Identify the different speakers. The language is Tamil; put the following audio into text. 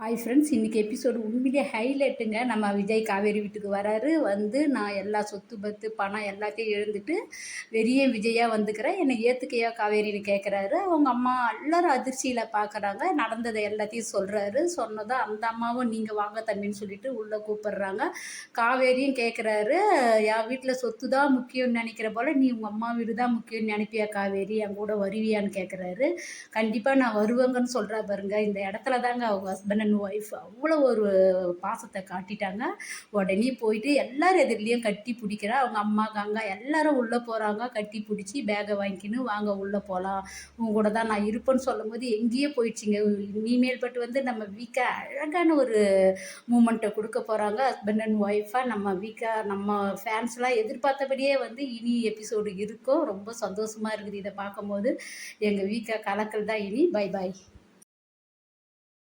Speaker 1: ஹாய் ஃப்ரெண்ட்ஸ் இன்றைக்கி எபிசோடு உண்மையிலே ஹைலைட்டுங்க நம்ம விஜய் காவேரி வீட்டுக்கு வராரு. வந்து நான் எல்லா சொத்து பத்து பணம் எல்லாத்தையும் எழுந்துட்டு வெறிய விஜயாக வந்துக்கிறேன். என்னை ஏற்றுக்கையா காவேரின்னு கேட்குறாரு அவங்க அம்மா எல்லோரும் அதிர்ச்சியில் பார்க்குறாங்க நடந்ததை எல்லாத்தையும் சொல்கிறாரு சொன்னதும் அந்த அம்மாவும் நீங்கள் வாங்க தம்பின்னு சொல்லிட்டு உள்ளே கூப்பிடுறாங்க. காவேரியும் கேட்குறாரு என் வீட்டில் சொத்து தான் முக்கியம்னு நினைக்கிற போல் நீ உங்கள் அம்மா வீடு தான் முக்கியம்னு நினைப்பியா காவேரி? என் கூட வருவியான்னு கேட்குறாரு கண்டிப்பாக நான் வருவேங்கன்னு சொல்கிறா பாருங்க. இந்த இடத்துல தாங்க அவங்க ஹஸ்பண்ட் அண்ட் ஒய்ஃப் அவ்வளோ ஒரு பாசத்தை காட்டிட்டாங்க. உடனே போயிட்டு எல்லாரும் எதிரிலையும் கட்டி பிடிக்கிறா. அவங்க அம்மா காங்க எல்லாரும் உள்ளே போகிறாங்க கட்டி பிடிச்சி பேகை வாங்கிக்கின்னு வாங்க உள்ளே போகலாம் உங்க கூட தான் நான் இருப்பேன்னு சொல்லும் போது எங்கேயே போயிடுச்சிங்க. இனிமேல் பட்டு வந்து நம்ம வீக்கா அழகான ஒரு மூமெண்ட்டை கொடுக்க போகிறாங்க ஹஸ்பண்ட் அண்ட் ஒய்ஃபாக நம்ம வீக்கா நம்ம ஃபேன்ஸ்லாம் எதிர்பார்த்தபடியே வந்து இனி எபிசோடு இருக்கும். ரொம்ப சந்தோஷமாக இருக்குது இதை பார்க்கும்போது. எங்கள் வீக்கா கலக்கல் தான் இனி. Bye bye